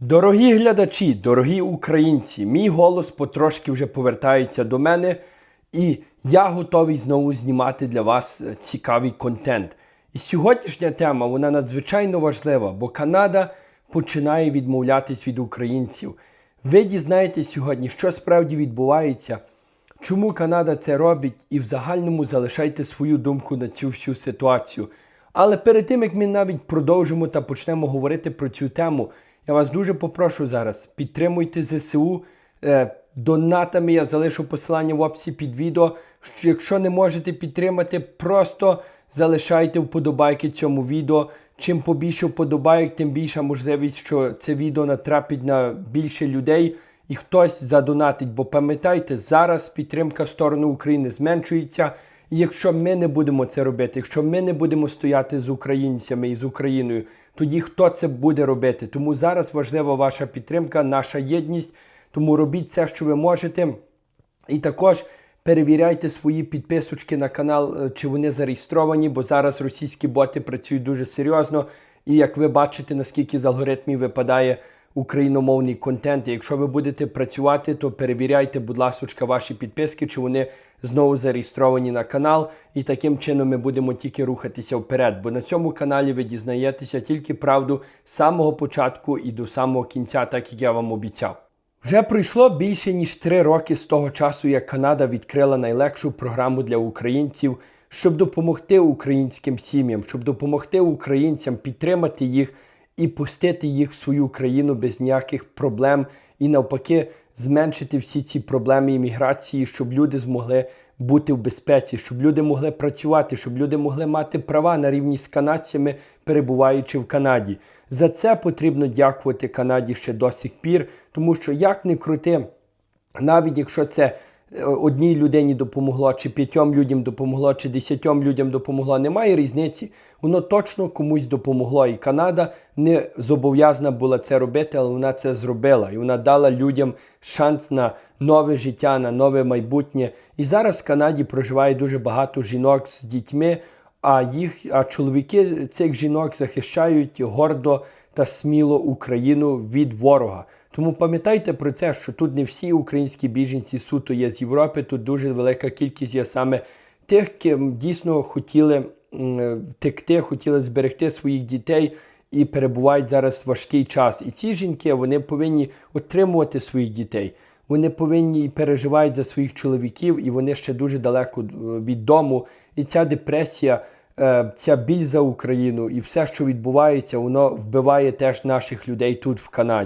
Дорогі глядачі, дорогі українці, мій голос потрошки вже повертається до мене, і я готовий знову знімати для вас е, цікавий контент. І сьогоднішня тема вона надзвичайно важлива, бо Канада починає відмовлятись від українців. Ви дізнаєтесь сьогодні, що справді відбувається, чому Канада це робить, і в загальному залишайте свою думку на цю всю ситуацію. Але перед тим як ми навіть продовжимо та почнемо говорити про цю тему, я вас дуже попрошу зараз підтримуйте ЗСУ. Е, донатами я залишу посилання в описі під відео. Якщо не можете підтримати, просто залишайте вподобайки цьому відео. Чим побільше вподобайок, тим більша можливість, що це відео натрапить на більше людей і хтось задонатить. Бо пам'ятайте, зараз підтримка в сторону України зменшується. Якщо ми не будемо це робити, якщо ми не будемо стояти з українцями і з Україною, тоді хто це буде робити? Тому зараз важлива ваша підтримка, наша єдність. Тому робіть все, що ви можете. І також перевіряйте свої підписочки на канал, е, чи вони зареєстровані, бо зараз російські боти працюють дуже серйозно. І як ви бачите, наскільки з алгоритмів випадає україномовний контент. Якщо ви будете працювати, то перевіряйте, будь ласка, ваші підписки, чи вони знову зареєстровані на канал. І таким чином ми будемо тільки рухатися вперед. Бо на цьому каналі ви дізнаєтеся тільки правду з самого початку і до самого кінця, так як я вам обіцяв. Вже пройшло більше ніж три роки з того часу, як Канада відкрила найлегшу програму для українців, щоб допомогти українським сім'ям, щоб допомогти українцям підтримати їх і пустити їх в свою країну без ніяких проблем, і навпаки зменшити всі ці проблеми імміграції, щоб люди змогли бути в безпеці, щоб люди могли працювати, щоб люди могли мати права на рівні з канадцями, перебуваючи в Канаді. За це потрібно дякувати Канаді ще до сих пір, тому що як не крути, навіть якщо це одній людині допомогло, чи п'ятьом людям допомогло, чи десятьом людям допомогло, немає різниці. Воно точно комусь допомогло. І Канада не зобов'язана була це робити, але вона це зробила. І вона дала людям шанс на нове життя, на нове майбутнє. І зараз в Канаді проживає дуже багато жінок з дітьми. А їх, а чоловіки цих жінок захищають гордо та сміло Україну від ворога. Тому пам'ятайте про це, що тут не всі українські біженці суто є з Європи. Тут дуже велика кількість є саме тих, ким дійсно хотіли втекти, хотіли зберегти своїх дітей і перебувають зараз важкий час. І ці жінки вони повинні отримувати своїх дітей. Вони повинні і переживають за своїх чоловіків, і вони ще дуже далеко е, від дому. І ця депресія, ця біль за Україну і все, що відбувається, воно вбиває теж наших людей тут в Канаді.